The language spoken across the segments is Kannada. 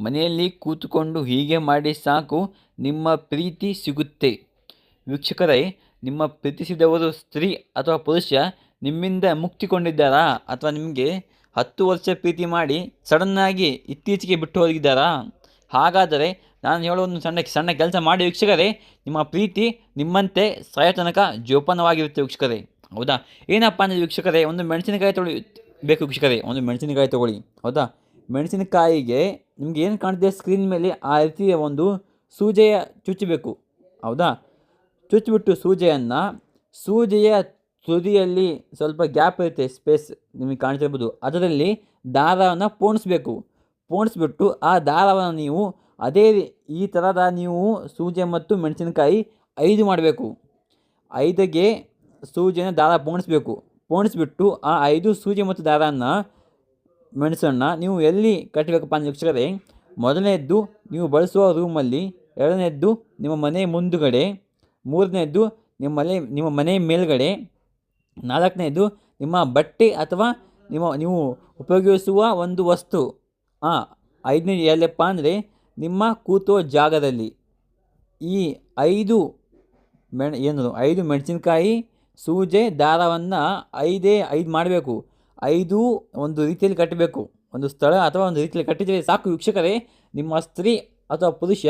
ಮನೆಯಲ್ಲಿ ಕೂತುಕೊಂಡು ಹೀಗೆ ಮಾಡಿ ಸಾಕು, ನಿಮ್ಮ ಪ್ರೀತಿ ಸಿಗುತ್ತೆ. ವೀಕ್ಷಕರೇ, ನಿಮ್ಮ ಪ್ರೀತಿಸಿದವರು ಸ್ತ್ರೀ ಅಥವಾ ಪುರುಷ ನಿಮ್ಮಿಂದ ಮುಕ್ತಿಕೊಂಡಿದ್ದಾರಾ ಅಥವಾ ನಿಮಗೆ ಹತ್ತು ವರ್ಷ ಪ್ರೀತಿ ಮಾಡಿ ಸಡನ್ನಾಗಿ ಇತ್ತೀಚೆಗೆ ಬಿಟ್ಟು ಹೋಗಿದ್ದಾರಾ ಹಾಗಾದರೆ ನಾನು ಹೇಳೋ ಒಂದು ಸಣ್ಣ ಸಣ್ಣ ಕೆಲಸ ಮಾಡಿ ವೀಕ್ಷಕರೇ, ನಿಮ್ಮ ಪ್ರೀತಿ ನಿಮ್ಮಂತೆ ಸಾಯೋ ತನಕ ಜೋಪಾನವಾಗಿರುತ್ತೆ ವೀಕ್ಷಕರೇ. ಹೌದಾ? ಏನಪ್ಪ ಅಂದರೆ ವೀಕ್ಷಕರೇ, ಒಂದು ಮೆಣಸಿನಕಾಯಿ ತೊಗೊಳ್ಳಿ ಬೇಕು ವೀಕ್ಷಕರೇ, ಒಂದು ಮೆಣಸಿನಕಾಯಿ ತೊಗೊಳ್ಳಿ. ಹೌದಾ? ಮೆಣಸಿನಕಾಯಿಗೆ ನಿಮ್ಗೆ ಏನು ಕಾಣ್ತಿದೆ? ಸ್ಕ್ರೀನ್ ಮೇಲೆ ಆ ರೀತಿಯ ಒಂದು ಸೂಜೆಯ ಚುಚ್ಚಬೇಕು. ಹೌದಾ? ಚುಚ್ಚಿಬಿಟ್ಟು ಸೂಜೆಯನ್ನು, ಸೂಜೆಯ ತುದಿಯಲ್ಲಿ ಸ್ವಲ್ಪ ಗ್ಯಾಪ್ ಇರುತ್ತೆ ಸ್ಪೇಸ್ ನಿಮಗೆ ಕಾಣ್ತಿರ್ಬೋದು. ಅದರಲ್ಲಿ ದಾರವನ್ನು ಪೋಣಿಸ್ಬೇಕು. ಪೋಣಿಸ್ಬಿಟ್ಟು ಆ ದಾರವನ್ನು ನೀವು ಅದೇ ಈ ಥರದ ನೀವು ಸೂಜೆ ಮತ್ತು ಮೆಣಸಿನಕಾಯಿ ಐದು ಮಾಡಬೇಕು. ಐದಗೆ ಸೂಜಿನ ದಾರ ಪೋಣಿಸ್ಬೇಕು. ಪೋಣಿಸ್ಬಿಟ್ಟು ಆ ಐದು ಸೂಜಿ ಮತ್ತು ದಾರವನ್ನು ಮೆಣಸನ್ನು ನೀವು ಎಲ್ಲಿ ಕಟ್ಟಬೇಕಪ್ಪ ಅಂದರೆ ವೀಕ್ಷಕರೇ? ನೀವು ಬಳಸುವ ರೂಮಲ್ಲಿ, ಎರಡನೇದ್ದು ನಿಮ್ಮ ಮನೆ ಮುಂದುಗಡೆ, ಮೂರನೇದ್ದು ನಿಮ್ಮ ಮನೆ ನಿಮ್ಮ ಮನೆ ಮೇಲ್ಗಡೆ ನಾಲ್ಕನೇದು ನಿಮ್ಮ ಬಟ್ಟೆ ಅಥವಾ ನಿಮ್ಮ, ನೀವು ಉಪಯೋಗಿಸುವ ಒಂದು ವಸ್ತು. ಹಾಂ ಐದನೇ ಎಲ್ಲಪ್ಪ ಅಂದರೆ ನಿಮ್ಮ ಕೂತೋ ಜಾಗದಲ್ಲಿ. ಈ ಐದು ಮೆಣ, ಏನು ಐದು ಮೆಣಸಿನಕಾಯಿ, ಸೂಜೆ, ದಾರವನ್ನು ಐದೇ, ಐದು ಮಾಡಬೇಕು. ಐದು ಒಂದು ರೀತಿಯಲ್ಲಿ ಕಟ್ಟಬೇಕು. ಒಂದು ಸ್ಥಳ ಅಥವಾ ಒಂದು ರೀತಿಯಲ್ಲಿ ಕಟ್ಟಿದರೆ ಸಾಕು ವೀಕ್ಷಕರೇ, ನಿಮ್ಮ ಸ್ತ್ರೀ ಅಥವಾ ಪುರುಷ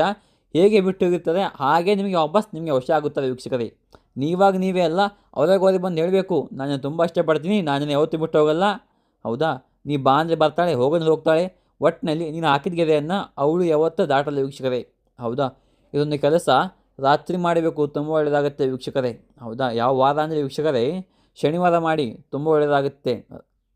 ಹೇಗೆ ಬಿಟ್ಟು ಹೋಗಿರ್ತಾರೆ, ಹಾಗೆ ನಿಮಗೆ ವಾಪಸ್ ನಿಮಗೆ ವಶ ಆಗುತ್ತದೆ ವೀಕ್ಷಕರೇ. ನೀವಾಗ ನೀವೇ ಅಲ್ಲ, ಅವ್ರಿಗೆ ಬಂದು ಹೇಳಬೇಕು, ನಾನು ತುಂಬ ಇಷ್ಟಪಡ್ತೀನಿ, ನಾನು ಯಾವತ್ತೂ ಬಿಟ್ಟು ಹೋಗಲ್ಲ. ಹೌದಾ? ನೀ ಬಾ ಅಂದರೆ ಬರ್ತಾಳೆ ಹೋಗೋದು ಹೋಗ್ತಾಳೆ. ಒಟ್ಟಿನಲ್ಲಿ ನೀನು ಹಾಕಿದ ಗೆರೆಯನ್ನು ಅವಳು ಯಾವತ್ತೂ ದಾಟಲ್ಲ ವೀಕ್ಷಕರೇ. ಹೌದಾ? ಇದೊಂದು ಕೆಲಸ ರಾತ್ರಿ ಮಾಡಬೇಕು, ತುಂಬ ಒಳ್ಳೆಯದಾಗುತ್ತೆ ವೀಕ್ಷಕರೇ. ಹೌದಾ? ಯಾವ ವಾರ ಅಂದರೆ ವೀಕ್ಷಕರೇ, ಶನಿವಾರ ಮಾಡಿ ತುಂಬ ಒಳ್ಳೆಯದಾಗುತ್ತೆ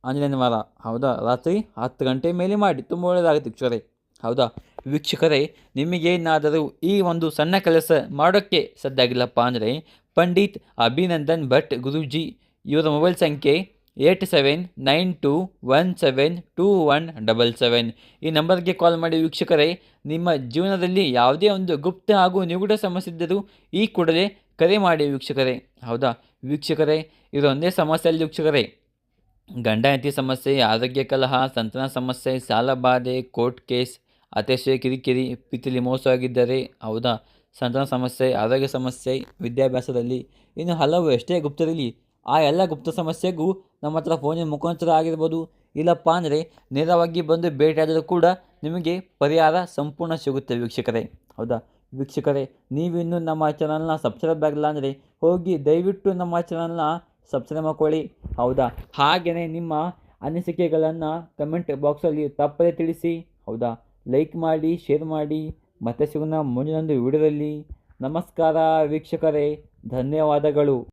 ಆಂಜನೇಯನ ವಾರ ಹೌದಾ? ರಾತ್ರಿ ಹತ್ತು ಗಂಟೆ ಮೇಲೆ ಮಾಡಿ. ತುಂಬ ಒಳ್ಳೆಯದಾಗುತ್ತೆ ವೀಕ್ಷಕರೇ. ಹೌದಾ? ವೀಕ್ಷಕರೇ ನಿಮಗೇನಾದರೂ ಈ ಒಂದು ಸಣ್ಣ ಕೆಲಸ ಮಾಡೋಕ್ಕೆ ಸದ್ದಾಗಿಲ್ಲಪ್ಪ ಅಂದರೆ ಪಂಡಿತ್ ಅಭಿನಂದನ್ ಭಟ್ ಗುರೂಜಿ, ಇವರ ಮೊಬೈಲ್ ಸಂಖ್ಯೆ eight seven nine two one seven two one double seven. ಈ ನಂಬರ್ಗೆ ಕಾಲ್ ಮಾಡಿ ವೀಕ್ಷಕರೇ, ನಿಮ್ಮ ಜೀವನದಲ್ಲಿ ಯಾವುದೇ ಒಂದು ಗುಪ್ತ ಹಾಗೂ ನಿಗೂಢ ಸಮಸ್ಯೆ ಇದ್ದರೂ ಈ ಕೂಡಲೇ ಕರೆ ಮಾಡಿ ವೀಕ್ಷಕರೇ. ಹೌದಾ? ವೀಕ್ಷಕರೇ, ಇದೊಂದೇ ಸಮಸ್ಯೆ ಅಲ್ಲಿ ವೀಕ್ಷಕರೇ. ಗಂಡ ಹೆಂಡತಿ ಸಮಸ್ಯೆ, ಆರೋಗ್ಯ ಕಲಹ, ಸಂತಾನ ಸಮಸ್ಯೆ, ಸಾಲ ಬಾಧೆ, ಕೋರ್ಟ್ ಕೇಸ್ ಅತಿಶಯ ಕಿರಿಕಿರಿ ಪ್ರೀತಿಲಿ ಮೋಸವಾಗಿದ್ದರೆ ಹೌದಾ? ಸಂತಾನ ಸಮಸ್ಯೆ, ಆರೋಗ್ಯ ಸಮಸ್ಯೆ, ವಿದ್ಯಾಭ್ಯಾಸದಲ್ಲಿ ಇನ್ನು ಹಲವು ಎಷ್ಟೇ ಗುಪ್ತರಿರಲಿ, ಆ ಎಲ್ಲ ಗುಪ್ತ ಸಮಸ್ಯೆಗೂ ನಮ್ಮ ಹತ್ರ ಫೋನಿನ ಮುಖಾಂತರ ಆಗಿರ್ಬೋದು. ಇಲ್ಲಪ್ಪ ಅಂದರೆ ನೇರವಾಗಿ ಬಂದು ಭೇಟಿಯಾದರೂ ಕೂಡ ನಿಮಗೆ ಪರಿಹಾರ ಸಂಪೂರ್ಣ ಸಿಗುತ್ತೆ ವೀಕ್ಷಕರೇ. ಹೌದಾ? ವೀಕ್ಷಕರೇ, ನೀವಿನ್ನೂ ನಮ್ಮ ಚಾನಲ್ನ ಸಬ್ಸ್ಕ್ರೈಬ್ ಆಗಿಲ್ಲ ಅಂದರೆ ಹೋಗಿ ದಯವಿಟ್ಟು ನಮ್ಮ ಚಾನಲ್ನ ಸಬ್ಸ್ಕ್ರೈಬ್ ಮಾಡ್ಕೊಳ್ಳಿ. ಹೌದಾ? ಹಾಗೆಯೇ ನಿಮ್ಮ ಅನಿಸಿಕೆಗಳನ್ನು ಕಮೆಂಟ್ ಬಾಕ್ಸಲ್ಲಿ ತಪ್ಪದೇ ತಿಳಿಸಿ. ಹೌದಾ? ಲೈಕ್ ಮಾಡಿ ಶೇರ್ ಮಾಡಿ. ಮತ್ತೆ ಸಿಗೋಣ ಮುಂದಿನೊಂದು ವಿಡಿಯೋದಲ್ಲಿ ನಮಸ್ಕಾರ ವೀಕ್ಷಕರೇ. ಧನ್ಯವಾದಗಳು.